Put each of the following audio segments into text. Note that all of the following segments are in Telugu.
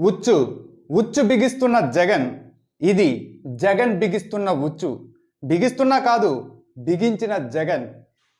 ఉచ్చు ఉచ్చు బిగిస్తున్న జగన్ ఇది జగన్ బిగిస్తున్న ఉచ్చు. బిగిస్తున్నా కాదు బిగించిన జగన్.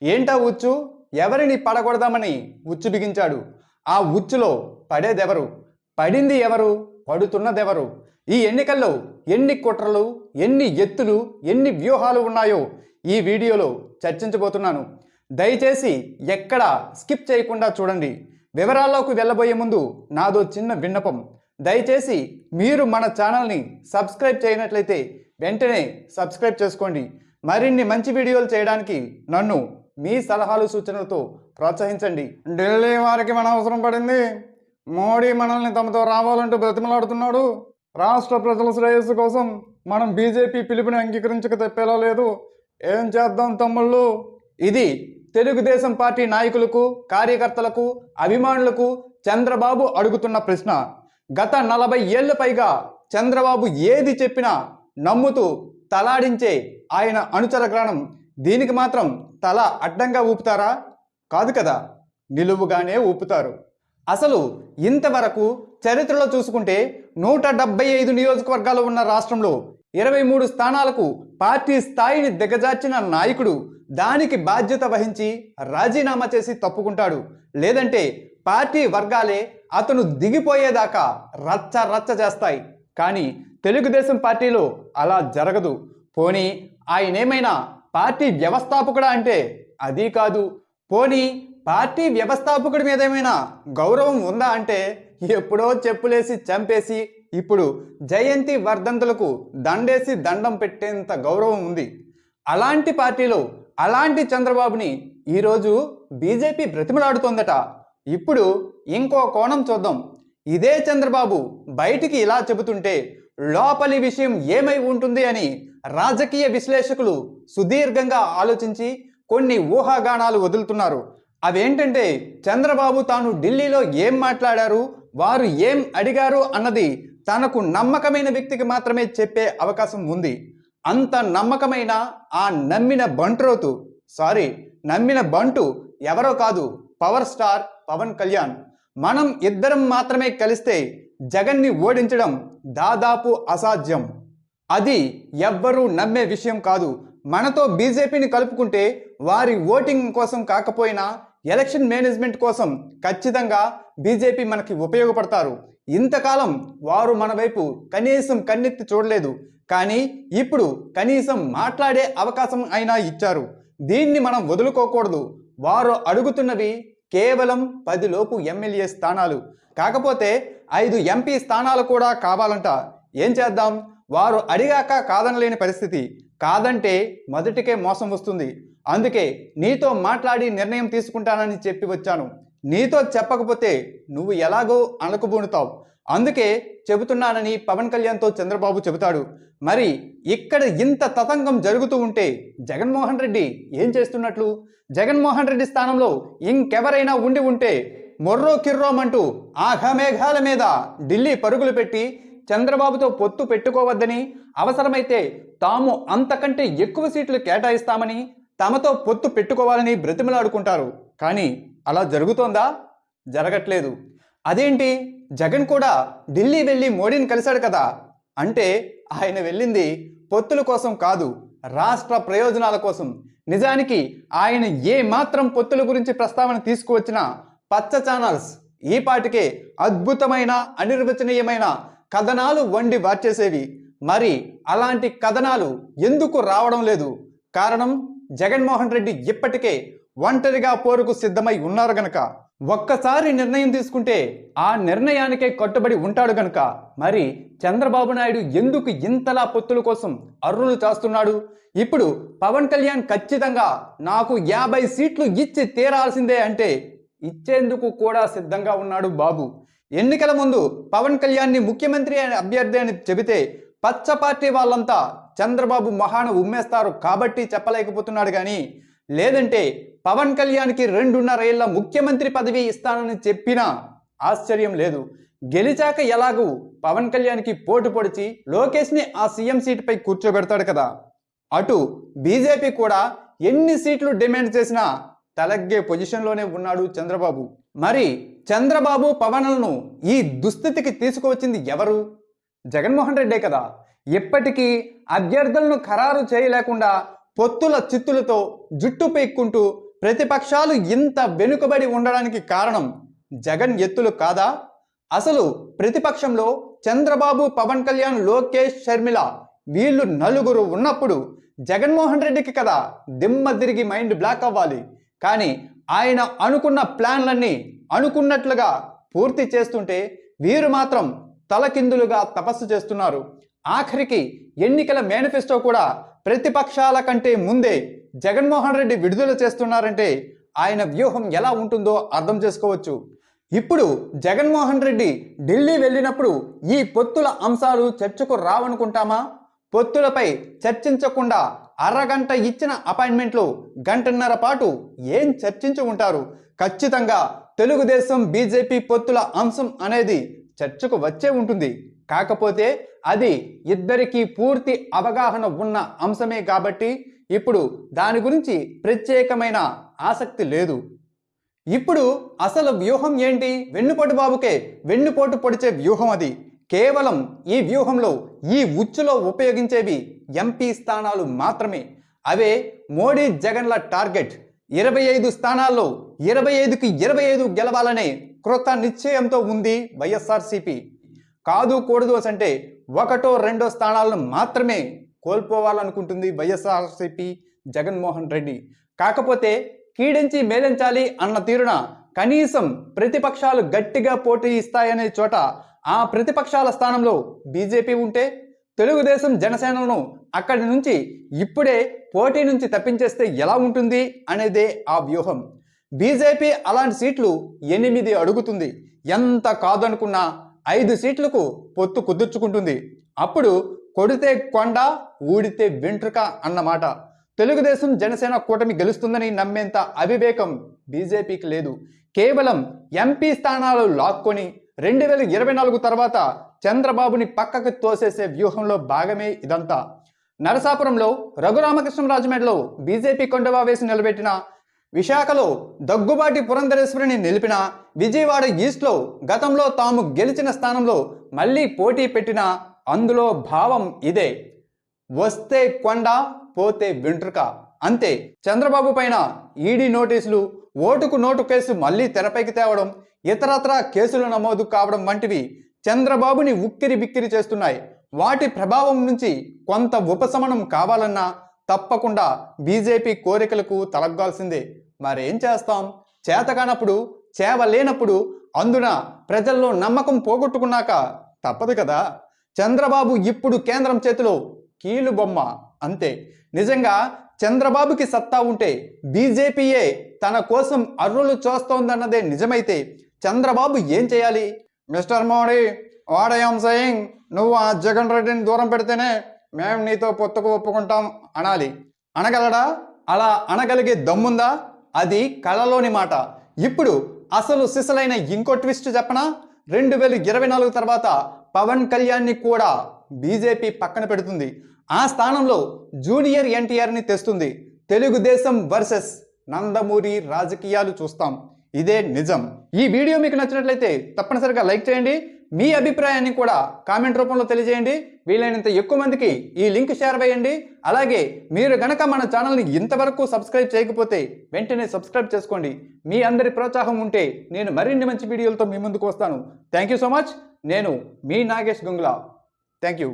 ఏంటా ఉచ్చు? ఎవరిని పడకూడదామని ఉచ్చు బిగించాడు? ఆ ఉచ్చులో పడేదెవరు? పడింది ఎవరు? పడుతున్నదెవరు? ఈ ఎన్నికల్లో ఎన్ని కుట్రలు ఎన్ని ఎత్తులు ఎన్ని వ్యూహాలు ఉన్నాయో ఈ వీడియోలో చర్చించబోతున్నాను. దయచేసి ఎక్కడ స్కిప్ చేయకుండా చూడండి. వివరాల్లోకి వెళ్ళబోయే ముందు నాదో చిన్న విన్నపం. దయచేసి మీరు మన ఛానల్ని సబ్స్క్రైబ్ చేయనట్లయితే వెంటనే సబ్స్క్రైబ్ చేసుకోండి. మరిన్ని మంచి వీడియోలు చేయడానికి నన్ను మీ సలహాలు సూచనలతో ప్రోత్సహించండి. ఢిల్లీ వారికి మన అవసరం పడింది. మోడీ మనల్ని తమతో రావాలంటూ బ్రతిమలాడుతున్నాడు. రాష్ట్ర ప్రజల శ్రేయస్సు కోసం మనం బీజేపీ పిలుపుని అంగీకరించక తెప్పేలా లేదు. ఏం చేద్దాం తమ్ముళ్ళు? ఇది తెలుగుదేశం పార్టీ నాయకులకు కార్యకర్తలకు అభిమానులకు చంద్రబాబు అడుగుతున్న ప్రశ్న. గత నలభై ఏళ్ళ పైగా చంద్రబాబు ఏది చెప్పినా నమ్ముతూ తలాడించే ఆయన అనుచర గ్రహణం దీనికి మాత్రం తల అడ్డంగా ఊపుతారా? కాదు కదా నిలువుగానే ఊపుతారు. అసలు ఇంతవరకు చరిత్రలో చూసుకుంటే నూట డెబ్బై ఐదు నియోజకవర్గాలు ఉన్న రాష్ట్రంలో ఇరవై మూడు స్థానాలకు పార్టీ స్థాయిని దిగజార్చిన నాయకుడు దానికి బాధ్యత వహించి రాజీనామా చేసి తప్పుకుంటాడు. లేదంటే పార్టీ వర్గాలే అతను దిగిపోయేదాకా రచ్చ రచ్చ చేస్తాయి. కానీ తెలుగుదేశం పార్టీలో అలా జరగదు. పోనీ ఆయనేమైనా పార్టీ వ్యవస్థాపకుడా అంటే అది కాదు. పోనీ పార్టీ వ్యవస్థాపకుడి మీద ఏమైనా గౌరవం ఉందా అంటే ఎప్పుడో చెప్పులేసి చంపేసి ఇప్పుడు జయంతి వర్ధంతులకు దండేసి దండం పెట్టేంత గౌరవం ఉంది. అలాంటి పార్టీలో అలాంటి చంద్రబాబుని ఈరోజు బీజేపీ బ్రతిమలాడుతోందట. ఇప్పుడు ఇంకో కోణం చూద్దాం. ఇదే చంద్రబాబు బయటికి ఇలా చెబుతుంటే లోపలి విషయం ఏమై ఉంటుంది అని రాజకీయ విశ్లేషకులు సుదీర్ఘంగా ఆలోచించి కొన్ని ఊహాగానాలు వదులుతున్నారు. అవేంటంటే చంద్రబాబు తాను ఢిల్లీలో ఏం మాట్లాడారు వారు ఏం అడిగారు అన్నది తనకు నమ్మకమైన వ్యక్తికి మాత్రమే చెప్పే అవకాశం ఉంది. అంత నమ్మకమైన ఆ నమ్మిన బంట్రోతు సారీ నమ్మిన బంటు ఎవరో కాదు పవర్ స్టార్ పవన్ కళ్యాణ్. మనం ఇద్దరం మాత్రమే కలిస్తే జగన్ని ఓడించడం దాదాపు అసాధ్యం. అది ఎవ్వరూ నమ్మే విషయం కాదు. మనతో బీజేపీని కలుపుకుంటే వారి ఓటింగ్ కోసం కాకపోయినా ఎలక్షన్ మేనేజ్మెంట్ కోసం ఖచ్చితంగా బీజేపీ మనకి ఉపయోగపడతారు. ఇంతకాలం వారు మన వైపు కనీసం కన్నెత్తి చూడలేదు. కానీ ఇప్పుడు కనీసం మాట్లాడే అవకాశం అయినా ఇచ్చారు. దీన్ని మనం వదులుకోకూడదు. వారు అడుగుతున్నవి కేవలం పదిలోపు ఎమ్మెల్యే స్థానాలు. కాకపోతే ఐదు ఎంపీ స్థానాలు కూడా కావాలంట. ఏం చేద్దాం? వారు అడిగాక కాదనలేని పరిస్థితి. కాదంటే మొదటికే మోసం వస్తుంది. అందుకే నీతో మాట్లాడి నిర్ణయం తీసుకుంటానని చెప్పి వచ్చాను. నీతో చెప్పకపోతే నువ్వు ఎలాగో అనకబూనుతావు అందుకే చెబుతున్నానని పవన్ కళ్యాణ్తో చంద్రబాబు చెబుతాడు. మరి ఇక్కడ ఇంత తతంగం జరుగుతూ ఉంటే జగన్మోహన్ రెడ్డి ఏం చేస్తున్నట్లు? జగన్మోహన్ రెడ్డి స్థానంలో ఇంకెవరైనా ఉండి ఉంటే మొర్రో కిర్రోమంటూ ఆఘమేఘాల మీద ఢిల్లీ పరుగులు పెట్టి చంద్రబాబుతో పొత్తు పెట్టుకోవద్దని అవసరమైతే తాము అంతకంటే ఎక్కువ సీట్లు కేటాయిస్తామని తమతో పొత్తు పెట్టుకోవాలని బ్రతిమలాడుకుంటారు. కానీ అలా జరుగుతోందా? జరగట్లేదు. అదేంటి? జగన్ కూడా ఢిల్లీ వెళ్ళి మోడీని కలిశాడు కదా? అంటే ఆయన వెళ్ళింది పొత్తుల కోసం కాదు రాష్ట్ర ప్రయోజనాల కోసం. నిజానికి ఆయన ఏ మాత్రం పొత్తుల గురించి ప్రస్తావన తీసుకువచ్చినా పచ్చ ఛానల్స్ ఈ పాటికే అద్భుతమైన అనిర్వచనీయమైన కథనాలు వండి వార్చేసేవి. మరి అలాంటి కథనాలు ఎందుకు రావడం లేదు? కారణం జగన్మోహన్ రెడ్డి ఇప్పటికే ఒంటరిగా పోరుకు సిద్ధమై ఉన్నారు గనక. ఒక్కసారి నిర్ణయం తీసుకుంటే ఆ నిర్ణయానికే కట్టుబడి ఉంటాడు గనుక మరి చంద్రబాబు నాయుడు ఎందుకు ఇంతలా పొత్తుల కోసం అర్రులు చేస్తున్నాడు? ఇప్పుడు పవన్ కళ్యాణ్ ఖచ్చితంగా నాకు యాభై సీట్లు ఇచ్చి తీరాల్సిందే అంటే ఇచ్చేందుకు కూడా సిద్ధంగా ఉన్నాడు బాబు. ఎన్నికల ముందు పవన్ కళ్యాణ్ని ముఖ్యమంత్రి అని అభ్యర్థి అని చెబితే పచ్చ పార్టీ వాళ్ళంతా చంద్రబాబు మహాను ఉమ్మేస్తారు కాబట్టి చెప్పలేకపోతున్నాడు కానీ లేదంటే పవన్ కళ్యాణ్కి రెండున్నర ఏళ్ళ ముఖ్యమంత్రి పదవి ఇస్తానని చెప్పినా ఆశ్చర్యం లేదు. గెలిచాక ఎలాగూ పవన్ కళ్యాణ్కి పోటు పొడిచి లోకేష్ని ఆ సీఎం సీటుపై కూర్చోబెడతాడు కదా. అటు బీజేపీ కూడా ఎన్ని సీట్లు డిమాండ్ చేసినా తలగ్గే పొజిషన్లోనే ఉన్నాడు చంద్రబాబు. మరి చంద్రబాబు పవన్లను ఈ దుస్థితికి తీసుకువచ్చింది ఎవరు? జగన్మోహన్ రెడ్డే కదా. ఇప్పటికీ అభ్యర్థులను ఖరారు చేయలేకుండా పొత్తుల చిత్తులతో జుట్టు పీక్కుంటూ ప్రతిపక్షాలు ఇంత వెనుకబడి ఉండడానికి కారణం జగన్ ఎత్తులు కాదా? అసలు ప్రతిపక్షంలో చంద్రబాబు పవన్ కళ్యాణ్ లోకేష్ షర్మిల వీళ్ళు నలుగురు ఉన్నప్పుడు జగన్మోహన్ రెడ్డికి కదా దిమ్మ తిరిగి మైండ్ బ్లాక్ అవ్వాలి. కానీ ఆయన అనుకున్న ప్లాన్లన్నీ అనుకున్నట్లుగా పూర్తి చేస్తుంటే వీరు మాత్రం తలకిందులుగా తపస్సు చేస్తున్నారు. ఆఖరికి ఎన్నికల మేనిఫెస్టో కూడా ప్రతిపక్షాల కంటే ముందే జగన్మోహన్ రెడ్డి విడుదల చేస్తున్నారంటే ఆయన వ్యూహం ఎలా ఉంటుందో అర్థం చేసుకోవచ్చు. ఇప్పుడు జగన్మోహన్ రెడ్డి ఢిల్లీ వెళ్ళినప్పుడు ఈ పొత్తుల అంశాలు చర్చకు రావనుకుంటామా? పొత్తులపై చర్చించకుండా అరగంట ఇచ్చిన అపాయింట్మెంట్లో గంటన్నర పాటు ఏం చర్చించి ఉంటారు? ఖచ్చితంగా తెలుగుదేశం బీజేపీ పొత్తుల అంశం అనేది చర్చకు వచ్చే ఉంటుంది. కాకపోతే అది ఇద్దరికీ పూర్తి అవగాహన ఉన్న అంశమే కాబట్టి ఇప్పుడు దాని గురించి ప్రత్యేకమైన ఆసక్తి లేదు. ఇప్పుడు అసలు వ్యూహం ఏంటి? వెన్నుపోటు బాబుకే వెన్నుపోటు పొడిచే వ్యూహం అది. కేవలం ఈ వ్యూహంలో ఈ ఉచ్చులో ఉపయోగించేవి ఎంపీ స్థానాలు మాత్రమే. అవే మోడీ జగన్ల టార్గెట్. ఇరవై ఐదు స్థానాల్లో ఇరవై ఐదుకి ఇరవై ఐదు గెలవాలనే కృత నిశ్చయంతో ఉంది వైఎస్ఆర్సీపీ. కాదు కూడదు అంటే ఒకటో రెండో స్థానాలను మాత్రమే కోల్పోవాలనుకుంటుంది వైఎస్ఆర్సీపీ జగన్మోహన్ రెడ్డి. కాకపోతే కీడించి మేలించాలి అన్న తీరున కనీసం ప్రతిపక్షాలు గట్టిగా పోటీ ఇస్తాయనే చోట ఆ ప్రతిపక్షాల స్థానంలో బీజేపీ ఉంటే తెలుగుదేశం జనసేనను అక్కడి నుంచి ఇప్పుడే పోటీ నుంచి తప్పించేస్తే ఎలా ఉంటుంది అనేదే ఆ వ్యూహం. బీజేపీ అలాంటి సీట్లు ఎనిమిది అడుగుతుంది. ఎంత కాదనుకున్నా ఐదు సీట్లకు పొత్తు కుదుర్చుకుంటుంది. అప్పుడు కొడితే కొండ ఊడితే వెంట్రుక అన్నమాట. తెలుగుదేశం జనసేన కూటమి గెలుస్తుందని నమ్మేంత అవివేకం బీజేపీకి లేదు. కేవలం ఎంపీ స్థానాలు లాక్కొని రెండు వేల ఇరవై నాలుగు తర్వాత చంద్రబాబుని పక్కకు తోసేసే వ్యూహంలో భాగమే ఇదంతా. నరసాపురంలో రఘురామకృష్ణరాజమెడలో బీజేపీ కొండవా వేసి నిలబెట్టిన విశాఖలో దగ్గుబాటి పురంధరేశ్వరిని నిలిపిన విజయవాడ ఈస్ట్లో గతంలో తాము గెలిచిన స్థానంలో మళ్ళీ పోటీ పెట్టిన అందులో భావం ఇదే. వస్తే కొండ పోతే వెంట్రుక. అంతే. చంద్రబాబు పైన ఈడీ నోటీసులు ఓటుకు నోటు కేసు మళ్ళీ తెరపైకి తేవడం ఇతరత్రా కేసులు నమోదు కావడం వంటివి చంద్రబాబుని ఉక్కిరి బిక్కిరి చేస్తున్నాయి. వాటి ప్రభావం నుంచి కొంత ఉపశమనం కావాలన్నా తప్పకుండా బీజేపీ కోరికలకు తలగ్గాల్సిందే. మరేం చేస్తాం? చేతకానప్పుడు చేవలేనప్పుడు అందున ప్రజల్లో నమ్మకం పోగొట్టుకున్నాక తప్పదు కదా. చంద్రబాబు ఇప్పుడు కేంద్రం చేతిలో కీలు బొమ్మ అంతే. నిజంగా చంద్రబాబుకి సత్తా ఉంటే బీజేపీయే తన కోసం అర్రులు చూస్తోందన్నదే నిజమైతే చంద్రబాబు ఏం చేయాలి? Mister Modi what I'm saying? నువ్వు ఆ జగన్ రెడ్డిని దూరం పెడితేనే మేము నీతో పొత్తుకు ఒప్పుకుంటాం అనాలి. అనగలడా? అలా అనగలిగే దమ్ముందా? అది కళలోని మాట. ఇప్పుడు అసలు సిసలైన ఇంకో ట్విస్ట్ చెప్పనా? రెండు వేల ఇరవై నాలుగు తర్వాత పవన్ కళ్యాణ్ని కూడా బీజేపీ పక్కన పెడుతుంది. ఆ స్థానంలో జూనియర్ ఎన్టీఆర్ని తెస్తుంది తెలుగుదేశం వర్సెస్ నందమూరి రాజకీయాలు చూస్తాం. ఇదే నిజం. ఈ వీడియో మీకు నచ్చినట్లయితే తప్పనిసరిగా లైక్ చేయండి. మీ అభిప్రాయాన్ని కూడా కామెంట్ రూపంలో తెలియజేయండి. వీలైనంత ఎక్కువ మందికి ఈ లింక్ షేర్ వేయండి. అలాగే మీరు గనక మన ఛానల్ని ఇంతవరకు సబ్స్క్రైబ్ చేయకపోతే వెంటనే సబ్స్క్రైబ్ చేసుకోండి. మీ అందరి ప్రోత్సాహం ఉంటే నేను మరిన్ని మంచి వీడియోలతో మీ ముందుకు వస్తాను. Thank you so much. నేను మీ నాగేష్ గుంగ్లా. Thank you.